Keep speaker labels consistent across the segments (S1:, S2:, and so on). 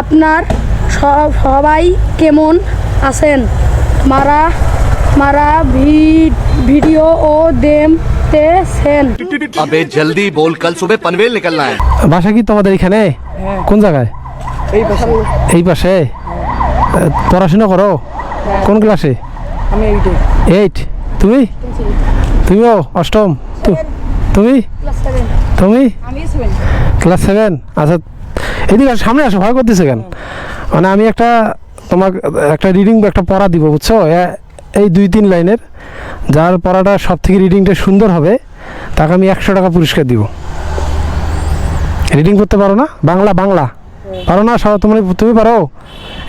S1: আপনার সবাই কেমন আছেন? মারা মারা ভিডিও ও দেমতে
S2: সেন আবে জলদি বল কাল সুবে পনভেল নিকলনা
S3: হ্যায়। ভাষা কি তোমাদের এখানে? হ্যাঁ। কোন জায়গায়?
S4: এই পাশে।
S3: এই পাশে? পড়াশোনা করো? হ্যাঁ। কোন ক্লাসে?
S4: আমি এইটে
S3: এইট তুমি? তুমিও অষ্টম? তুমি? তুমি? ক্লাস সেভেন আচ্ছা এদিকে সামনে আসো, ভয় করতেছে কেন? মানে আমি একটা তোমার একটা রিডিং একটা পড়া দিব, বুঝছ? এই দুই তিন লাইনের, যার পড়াটা সব থেকে রিডিংটা সুন্দর হবে, তাকে আমি একশো টাকা পুরস্কার দিব। রিডিং করতে পারো না? বাংলা বাংলা। পারো না? সব তুমি তুমি পারো?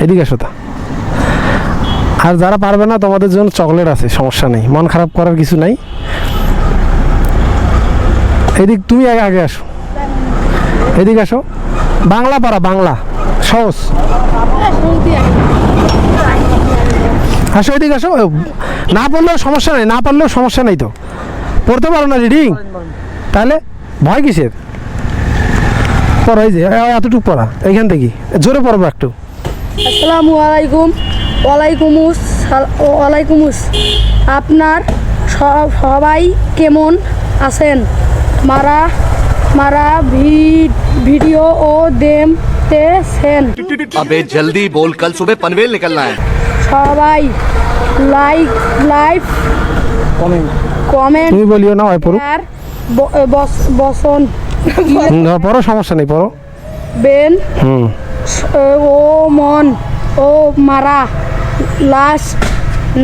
S3: এদিকে আসো তা। আর যারা পারবে না, তোমাদের জন্য চকলেট আছে, সমস্যা নেই। মন খারাপ করার কিছু নাই। এদিক, তুমি আগে আগে আসো। এদিকে আসো। বাংলা পারা বাংলা। সহজ। আসো এদিকে আসো। না পড়লেও সমস্যা নেই, না পারলেও সমস্যা নেই তো। পড়তে পারো না রিডিং তাহলে ভয় কিসের? পড়া এই যে এতটুকু পড়া, এইখান থেকে। জোরে পড়ব একটু।
S1: আসসালামু আলাইকুম। ওয়ালাইকুমুস ওয়ালাইকুমুস। আপনার সবাই কেমন আছেন? মারা મારા વિડીયો দেখতে সেন।
S2: আবে জলদি বল কাল সুবে পনভেল নিকলনা হ্যায়
S1: সবাই লাইক লাইক
S4: কমেন্ট।
S1: কমেন্ট।
S3: তুমি বলিও না হয় পড়ো।
S1: আর বসন।
S3: না পড়ো সমস্যা নেই পড়ো।
S1: বেন।
S3: হুম।
S1: ও মন। ও মারা। লাস্ট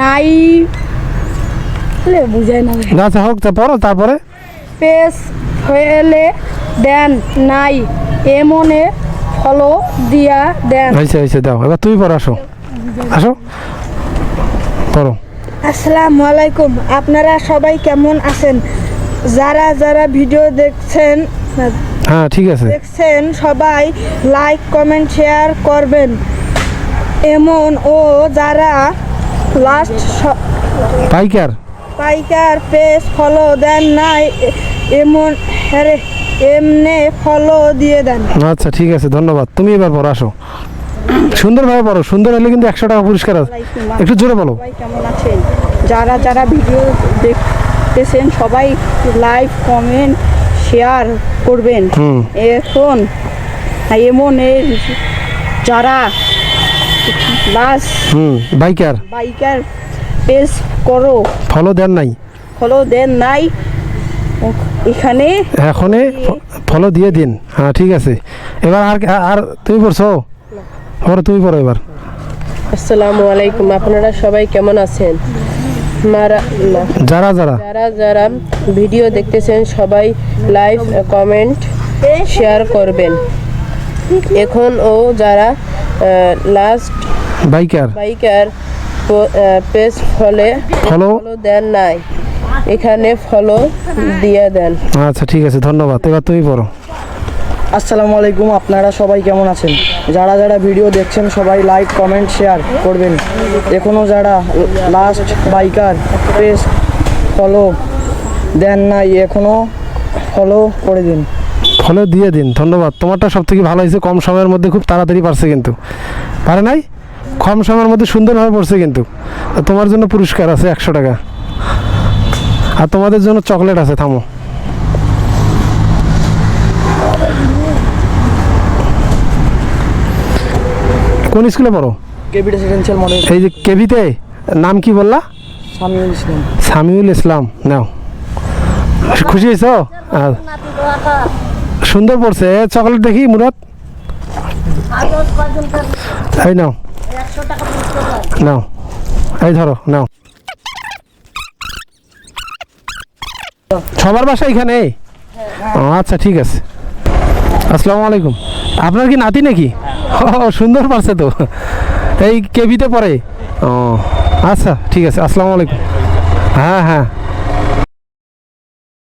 S1: নাই বুঝাই না।
S3: আচ্ছা হোক তা পড়ো তারপরে?
S1: পেস। ফেলে দেন নাই এমনে ফলো দিয়া দেন।
S3: হয়েছে হয়েছে দাও। এবার তুমি পড়ো আসো। আসো। পড়ো।
S5: আসসালামু আলাইকুম। আপনারা সবাই কেমন আছেন? যারা যারা ভিডিও দেখছেন
S3: হ্যাঁ ঠিক আছে।
S5: দেখছেন সবাই লাইক কমেন্ট শেয়ার করবেন। এমন ও যারা লাস্ট
S3: পাইকার।
S5: পাইকার পেজ ফলো দেন নাই এ- এমন হ্যারে এমনে ফলো দিয়ে দেন।
S3: আচ্ছা ঠিক আছে ধন্যবাদ। তুমি এবার পড়ো আসো। সুন্দরভাবে পড়ো সুন্দর হলে কিন্তু একশো টাকা পুরস্কার আছে। একটু জোরে বলো।
S5: কেমন আছেন? যারা যারা ভিডিও দেখতেছেন সবাই লাইক কমেন্ট শেয়ার করবেন।
S3: হুম।
S5: এখন এমন এর যারা
S3: হুম বাইকার।
S5: বাইকার পেজ করো।
S3: ফলো দেন নাই?
S5: ফলো দেন নাই। এখানে
S3: এখনে ফলো দিয়ে দিন। হ্যাঁ ঠিক আছে। এবার আর আর তুমি পড়ছো? পড়ো তুমি পড়ো এবার।
S6: আসসালামু আলাইকুম। আপনারা সবাই কেমন আছেন?
S3: যারা যারা।
S6: যারা যারা ভিডিও দেখতেছেন সবাই লাইভ কমেন্ট শেয়ার করবেন। এখন ও যারা লাস্ট
S3: বাইকার।
S6: বাইকার পেজ ফলে
S3: ফলো
S6: দেন নাই। এখানে ফলো দিয়ে দেন।
S3: আচ্ছা ঠিক আছে ধন্যবাদ। এবার তুমি পড়ো।
S4: আসসালামু আলাইকুম আপনারা সবাই কেমন আছেন? যারা যারা ভিডিও দেখছেন সবাই লাইক কমেন্ট শেয়ার করবেন। এখনও যারা লাস্ট বাইকার পেজ ফলো দেন নাই এখনও ফলো করে দিন।
S3: ফলো দিয়ে দিন ধন্যবাদ। তোমারটা সব থেকে ভালো হয়েছে কম সময়ের মধ্যে খুব তাড়াতাড়ি পারছে কিন্তু। পারে নাই? কম সময়ের মধ্যে সুন্দরভাবে পড়ছে কিন্তু। তোমার জন্য পুরস্কার আছে একশো টাকা। আর তোমাদের জন্য চকলেট আছে থামো। কোন স্কুলে পড়ো? এই যে কেভিতে নাম কি বললা?
S4: সামিউল ইসলাম।
S3: সামিউল ইসলাম নাও। খুশি হয়েছ? সুন্দর পড়ছে। চকলেট দেখি মুরাদ। এই নাও। নাও। এই ধরো নাও। সবার বাসা এখানে? ও, আচ্ছা ঠিক আছে। আসসালামু আলাইকুম। আপনার কি নাতি নাকি? ও সুন্দর পারছে তো। এই কেবিতে পড়ে? ও আচ্ছা ঠিক আছে আসসালামু আলাইকুম। হ্যাঁ হ্যাঁ।